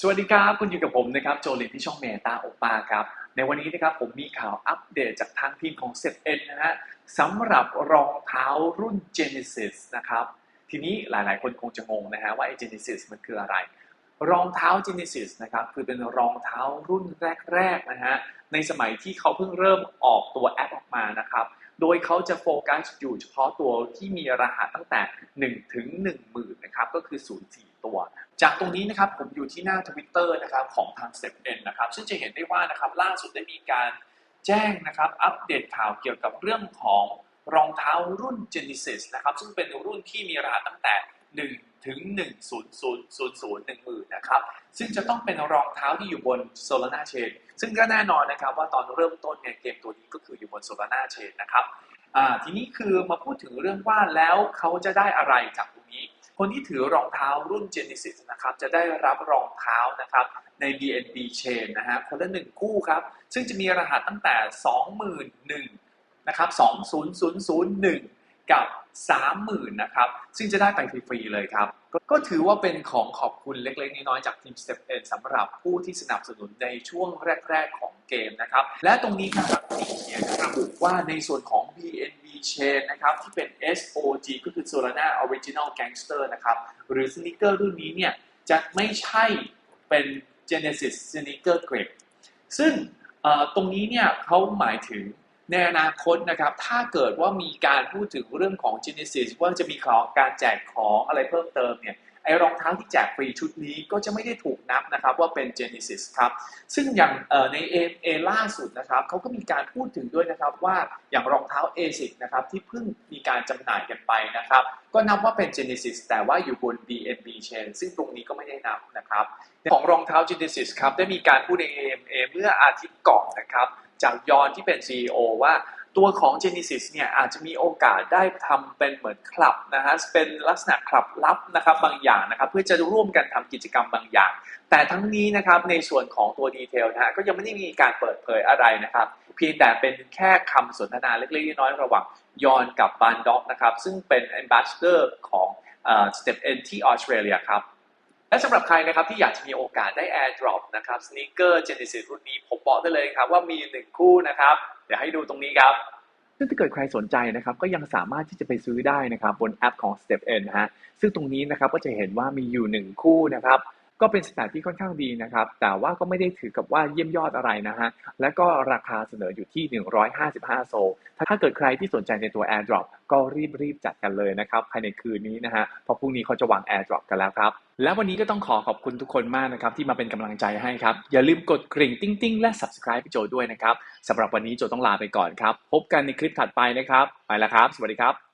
สวัสดีครับ คุณอยู่กับผมนะครับโจลินที่ช่องเมตาโอปาครับ ในวันนี้นะครับผมมีข่าวอัปเดตจากทางทีมของ s e t n นะฮะสำหรับรองเท้ารุ่น Genesis นะครับ ทีนี้หลายๆ คนคงจะงงนะฮะว่าไอ้ Genesis มันคืออะไร รองเท้า Genesis นะครับคือเป็นรองเท้ารุ่นแรกๆนะฮะในสมัยที่เขาเพิ่งเริ่มออกตัวแอปออกมานะครับโดยเขาจะโฟกัสอยู่เฉพาะตัวที่มีรหัสตั้งแต่ 1 ถึง 10,000นะครับก็คือ 04 ตัว จากตรงนี้นะครับผมอยู่ที่หน้า Twitter นะครับของทาง Step N นะครับ ซึ่งจะเห็นได้ว่านะครับล่าสุดได้มีการแจ้งนะครับอัปเดตข่าวเกี่ยวกับเรื่องของรองเท้ารุ่น Genesis นะครับซึ่งเป็นรุ่นที่มีรหัสตั้งแต่ 1 ถึง 10000 1 0 0 0นะครับซึ่งจะต้องเป็นรองเท้าที่อยู่บน Solana Chain ซึ่งก็แน่นอนนะครับว่าตอนเริ่มต้นเนี่ยเกมตัวนี้ก็คืออยู่บน Solana Chain นะครับทีนี้คือมาพูดถึงเรื่องว่าแล้วเขาจะได้อะไรจาก คนที่ถือรองเท้ารุ่น Genesis นะครับจะได้รับรองเท้านะครับใน BNB Chain นะฮะคนละหนึ่งคู่ครับซึ่งจะมีรหัสตั้งแต่20,001นะครับ20001 กับ 30,000นะครับซึ่งจะได้ไปฟรีๆเลยครับกก็ถือว่าเป็นของขอบคุณเล็กๆ น้อยๆ จากทีม Step N สำหรับผู้ที่สนับสนุนในช่วงแรก ๆ ของเกมนะครับและตรงนี้นะครับที่เขียระบุว่าในส่วนของ BNB Chain นะครับที่เป็น SOG ก็คือ Solana Original Gangster นะครับหรือสนิเกอร์รุ่นนี้เนี่ยจะไม่ใช่เป็น Genesis Sneaker Grape ซึ่งตรงนี้เนี่ยเขาหมายถึงในอนาคตนะครับถ้าเกิดว่ามีการพูดถึงเรื่องของ Genesis ว่าจะมีของการแจกของอะไรเพิ่มเติมเนี่ย ไอรองเท้าที่แจกฟรีชุดนี้ก็จะไม่ได้ถูกนับนะครับว่าเป็น Genesis ครับ ซึ่งอย่างเอ่อล่าสุดนะครับเขาก็มีการพูดถึงด้วยนะครับว่าอย่างรองเท้า ASIC นะครับที่เพิ่งมีการจำหน่ายกันไปนะครับก็นับว่าเป็น Genesis แต่ว่าอยู่บน BNB Chain ซึ่งตรงนี้ก็ไม่ได้นับนะครับของรองเท้า Genesis ครับได้มีการพูดใน AMA เมื่ออาทิตย์ก่อนนะครับจากยอนที่เป็น CEO ว่า ตัวของ Genesis เนี่ยอาจจะมีโอกาสได้ทำเป็นเหมือนคลับนะฮะเป็นลักษณะคลับลับนะครับบางอย่างนะครับเพื่อจะร่วมกันทำกิจกรรมบางอย่าง แต่ทั้งนี้นะครับในส่วนของตัวดีเทลนะฮะก็ยังไม่ได้มีการเปิดเผยอะไรนะครับ เพียงแต่เป็นแค่คำสนทนาเล็กๆน้อยๆระหว่างยอนกับบานด็อกนะครับซึ่งเป็น Ambassador ของเอ่อ Step N ที่ออสเตรเลียครับและสำหรับใครนะครับที่อยากจะมีโอกาสได้ AirDrop นะครับ Sneaker Genesis รุ่นนี้ผมบอกได้เลยครับว่ามีหนึ่งคู่นะครับ เดี๋ยวให้ดูตรงนี้ครับซึ่งถ้าเกิดใครสนใจนะครับก็ยังสามารถที่จะไปซื้อได้นะครับบนแอปของ Step N นะฮะซึ่งตรงนี้นะครับก็จะเห็นว่ามีอยู่หนึ่งคู่นะครับ ก็เป็นสแตทที่ค่อนข้างดีนะครับ แต่ว่าก็ไม่ได้ถือกับว่าเยี่ยมยอดอะไรนะฮะ และก็ราคาเสนออยู่ที่ 155 โซล ถ้าเกิดใครที่สนใจในตัว AirDrop ก็รีบรีบๆจัดกันเลยนะครับภายในคืนนี้นะฮะ เพราะพรุ่งนี้เขาจะวาง AirDrop กันแล้วครับ และวันนี้ก็ต้องขอขอบคุณทุกคนมากนะครับที่มาเป็นกำลังใจให้ครับ อย่าลืมกดกริ่งติ้งติ้งและ Subscribe พี่โจด้วยนะครับสำหรับวันนี้โจต้องลาไปก่อนครับ พบกันในคลิปถัดไปนะครับ ไปแล้วครับ สวัสดีครับ